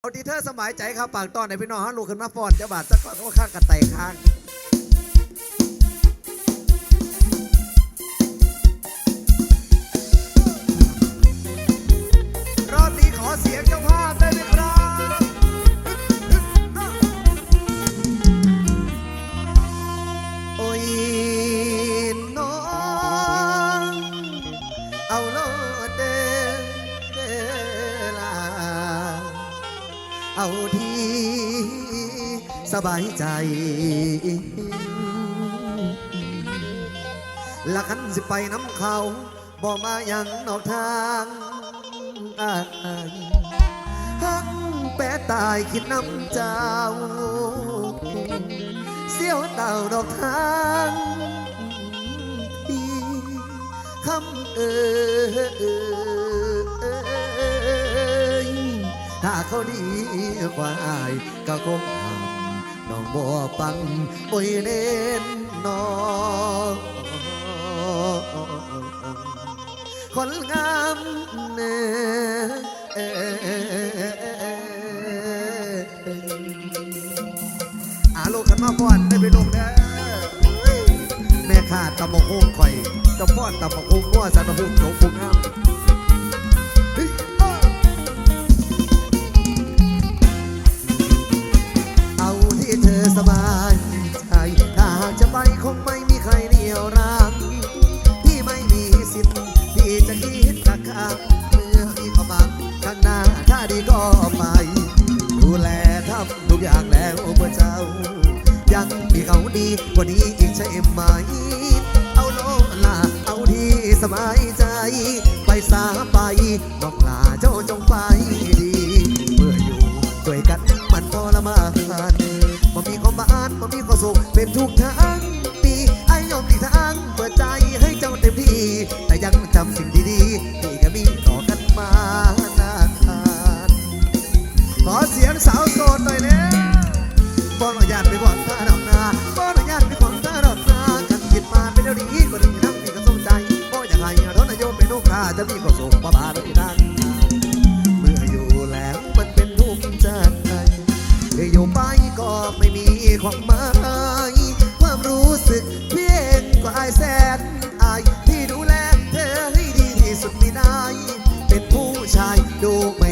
เอาดีเธอสมัยใจครับปากตอนไหนพี่น้องฮะลูกขึ้นมาฟอนเจ้าบาทสักก่อนโอ้ข้างกันไตข้าง เอาที่สบายใจละคันสิไปน้ำเขาบ่มาอยังนอกทางหักแปะตายคิดน้ำเจ้า เสี้ยวเต่าดอกทางพี่คำเอ่ย ถ้าเขาดีกว่าอายก็คงทำน้องบ่ปังโอ้ยเน้นน้องคนงามเน่อาลูกขันมาพ่อนได้ไปลงเด้อแม่ข้าตำบกฮงข่อยจะพ่อนตำบกฮงนัวสันตะหุ่นหลงพุงน้ำเก็ไป ดูแลทำทุกอย่างแล้วเมื่อเจ้า ยังมีเขาดีกว่านี้อีกใช่ไหม เอาโลลาเอาที่สบายใจ ไปสาไปบอกลาเจ้าจงไปดี เมื่ออยู่ด้วยกันมันทรมานมันมีความบ้านมันมีความสุขเป็นทุกทาง สาวโสดหน่อยเนี่ยบออนญาตไปก่อนตาดำนาบออนญาตไปก่อนตาดำนากันคิดมาเป็นเรื่องดีกว่านี้ทั้งที่ก็สมใจโอ้อยากให้รถนายโยมเป็นลูกค้าจะมีความสุขบ้าๆด้วยนั่นเมื่ออยู่แล้วมันเป็นทุกข์ใจอยู่ไปก็ไม่มีความหมายความรู้สึกเพียงก็อายแสนอายที่ดูแลเธอให้ดีที่สุดไม่ได้เป็นผู้ชายดูไม่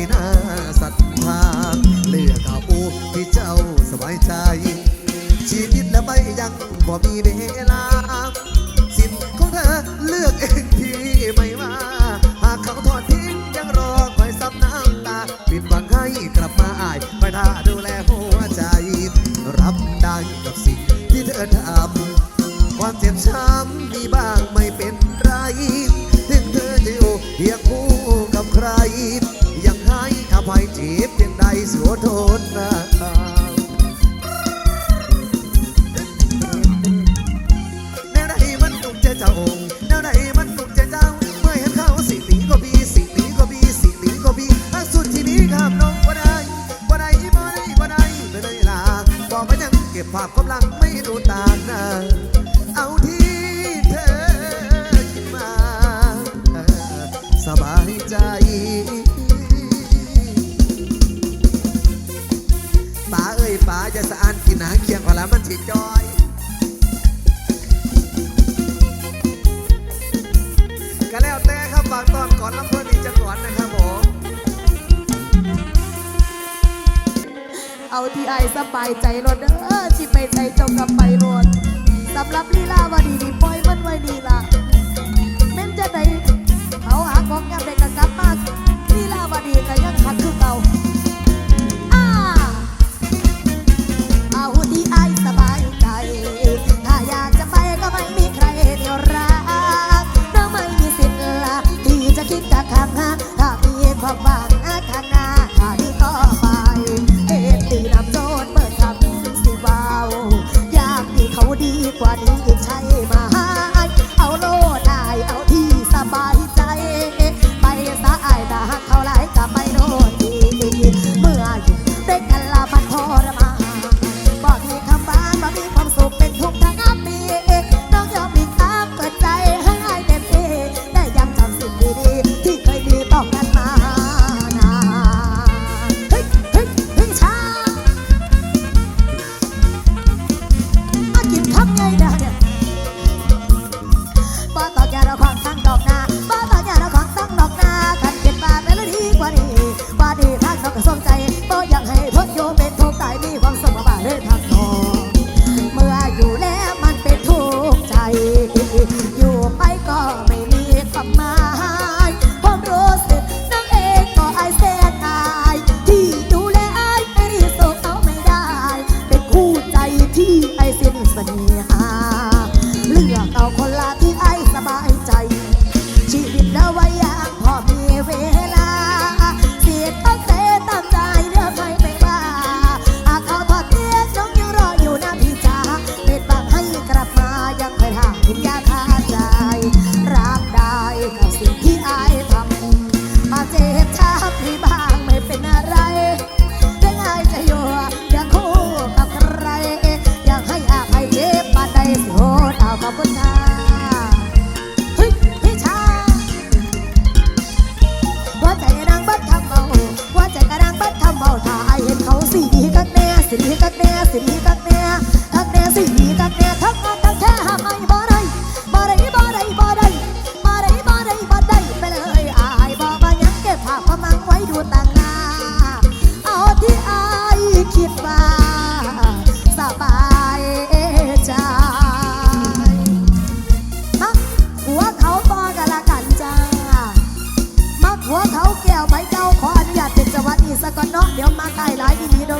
จะอ สิจอยก็แล้วแต่ครับบางตอนก่อนลำเพิ่นอีกจังหวัดนะครับผมเอาที่ไอสบายใจรถเด้อที่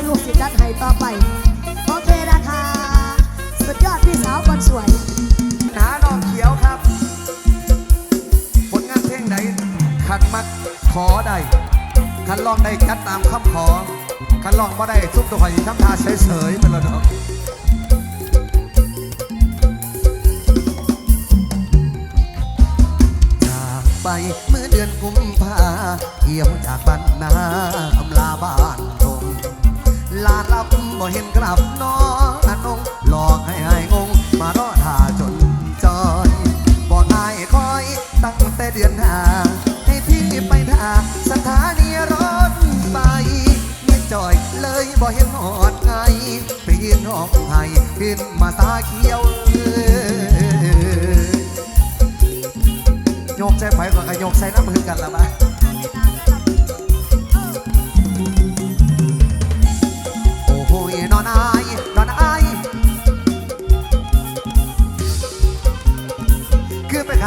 ลูกศิษย์จัดให้ต่อไป โอเคนะคะ สุดยอดพี่สาวคนสวยหาน้องเขียวครับ ผลงานเพลงไหนขันมักขอได้ขันลองได้จัดตามคำขอขันลองบ่ได้ซุปตัวหอยทำทาเฉยๆไปเลยเนาะจากไปเมื่อเดือนกุมภาเที่ยวจากบ้านนาอำลาบ้าน ลาลับบ่เห็นกลับน้องอนงหลอกให้หายงง มารอท่าจนจอยบอกอายคอยตั้งแต่เดือนหาให้พี่ไปท่าสถานีรถไฟเมียจอยเลยบ่เห็นหอดไงไปยืนห้องไห้ขึ้นมาตาเขียวโยกใจไผก็กรโยกใส่น้ำมือกันละบ้า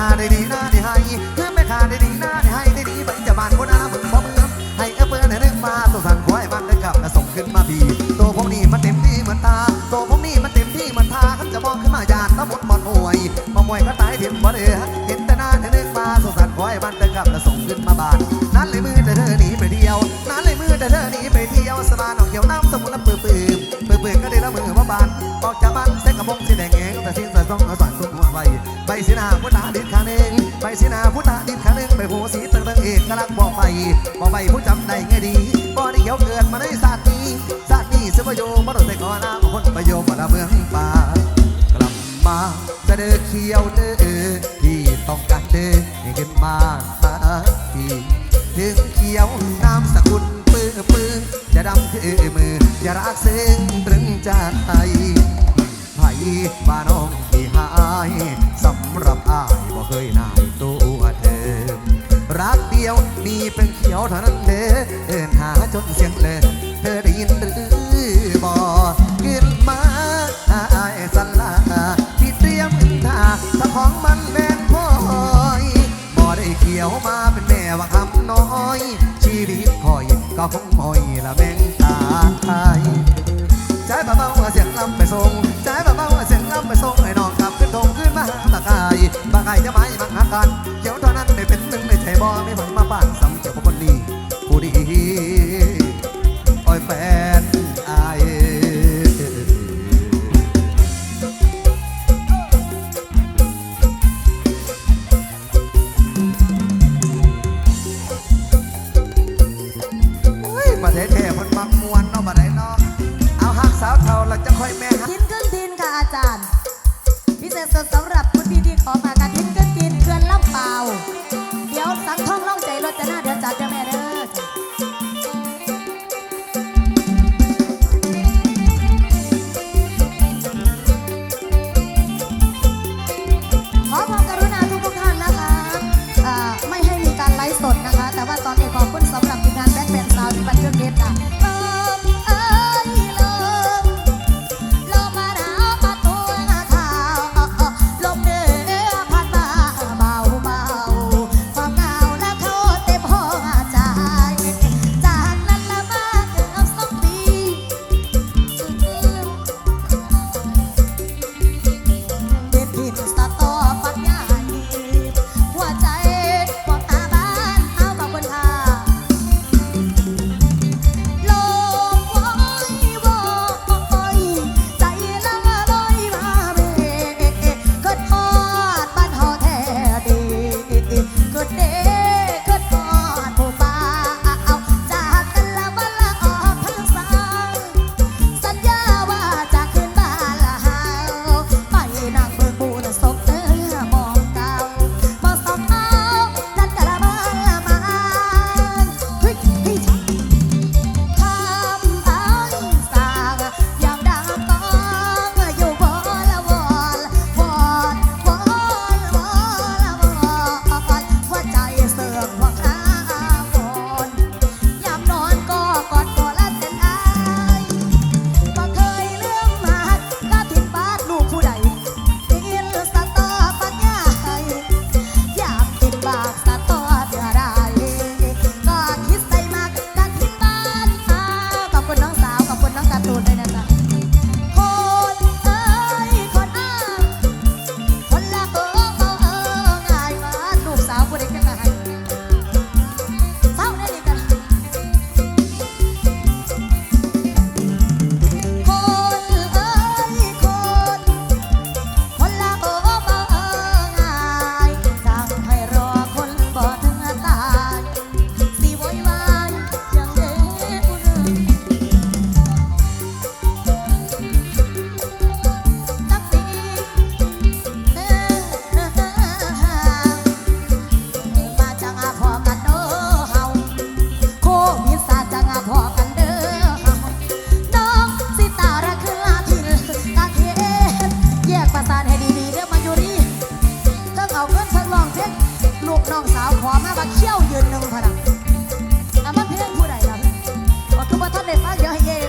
ขาได้ดีหน้าได้ให้คือไปขาได้ดีหน้าได้ให้ได้ดีไปจะบานคนหน้ามึงบ่เมือมให้เอเปื้อนให้นึกมาตัวสั่นควายมันได้กลับแล้วส่งขึ้นมาพี่ตัวผมนี่มันเต็มที่เหมือนตาตัวผมนี่มันเต็มที่เหมือนทาขันจะมองขึ้นมายานแล้วหมดบอลมวยมามวยก็ตายเห็นบ่เดือเห็นแต่หน้าให้นึกมาตัวสั่นควายมันได้กลับแล้วส่งขึ้นมาบานนั้นเลยมือแต่เธอหนีไปเดียวนั้นเลยมือแต่เธอหนีไปเที่ยวสบานออกเขียวน้ำสมุนแล้วปื้อปื้มปื้อปื้ก็ได้แล้วมือมาบานออกจากบ้านเส้นกระมงสีแดงเองแต่สิ้นใส่ต้องเอาสอน ไว้ใบสีหน้าพุทธาดินขาหนึ่งใบสีหน้าพุทธาดินขาหนึ่งใบหูสีตึงตึงเอกกำลังบอกไปบอกไปผู้จำได้ไงดีบ่ได้เขียวเกิดมาในศาสตร์นี้ศาสตร์นี้สิบโยมาโดนแต่ก่อนน้ำคนประโยชน์มาละเมืองป่ากลับมาจะเดินเขียวเด้อที่ต้องการเดินให้ขึ้นมาหาพี่ถึงเขียวนามสกุลปื้อปื้อจะดำคือมือจะรักซึ้งตรึงใจไผ่บ้านน้อง เป็นเขียวเท่านั้นเด้อเอินหาจนเสียงเลยเธอได้ยินหรือบ่ขึ้นมาอายสันลาที่เตรียมอินทาถ้าของมันแม่นพอยบ่ได้เขียวมาเป็นแม่ว่าคำน้อย ชีวิตคอยก็คงมอยละแมงตายใจบ่เบาเสียงลำไปส่งใจบ่เบาเสียงลำไปส่งให้น้องกลับขึ้นทงขึ้นมาตะกายบางไก่จะไม่บังหักกัน สังทองล่องใจรถจะหน้าเดือดจัดเดือ เอาเงินทั้ลองเท็จลูกน้องสาวขอมาบัเขี้ยวยืนหนึ่งพนักอามันเพียงผู้ใดล่ะบอคือว่าท่านได้ฟังเดี๋ยวให้เย่